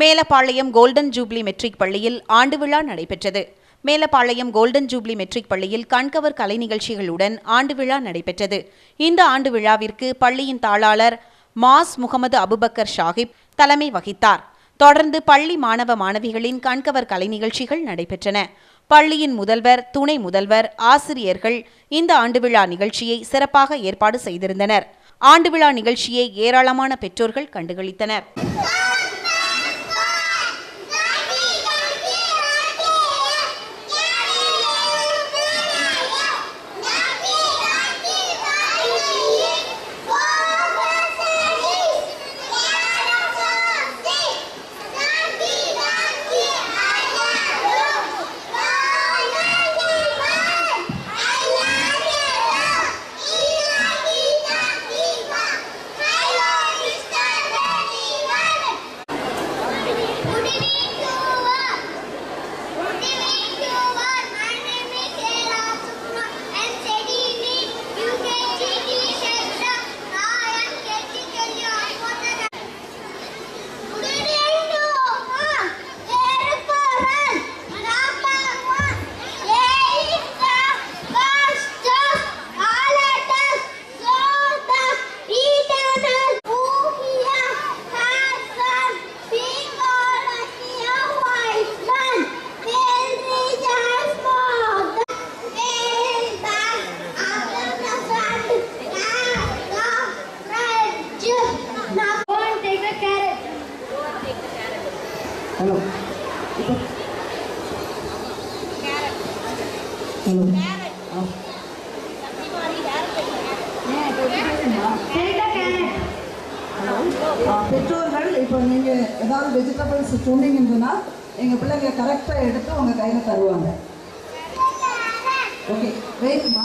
Melapalayam golden jubilee matric பள்ளியில் ஆண்டு விழா நடைபெற்றது. மேலப்பாளையம் கோல்டன் ஜூப்ளி மெட்ரிக் பள்ளியில் கண்கவர் கலை நிகழ்ச்சிகளுடன் ஆண்டு விழா நடைபெற்றது. இந்த ஆண்டு விழாவிற்கு பள்ளியின் தாளாளர் மாஸ் முகமது அபுபக்கர் ஷாஹிப் தலைமை வகித்தார். தொடர்ந்து பள்ளி மாணவ மாணவிகளின் கண்கவர் கலை நிகழ்ச்சிகள் நடைபெற்றன. பள்ளியின் முதல்வர் துணை முதல்வர் ஆசிரியர்கள் இந்த ஆண்டு விழா நிகழ்ச்சியை சிறப்பாக ஏற்பாடு செய்திருந்தனர். ஆண்டு விழா நிகழ்ச்சியை ஏராளமான பெற்றோர்கள் கண்டுகளித்தனர். Now go and take the carrot. Hello இப்போ hello ah Take the carrot. ஆ, பெற்றோர்கள் இப்போ நீங்கள் ஏதாவது வெஜிடபிள்ஸ் சொன்னீங்கன்னு சொன்னால் எங்கள் பிள்ளைங்க கரெக்டாக எடுத்து உங்கள் கையில் தருவாங்க ஓகே வெயிட்மா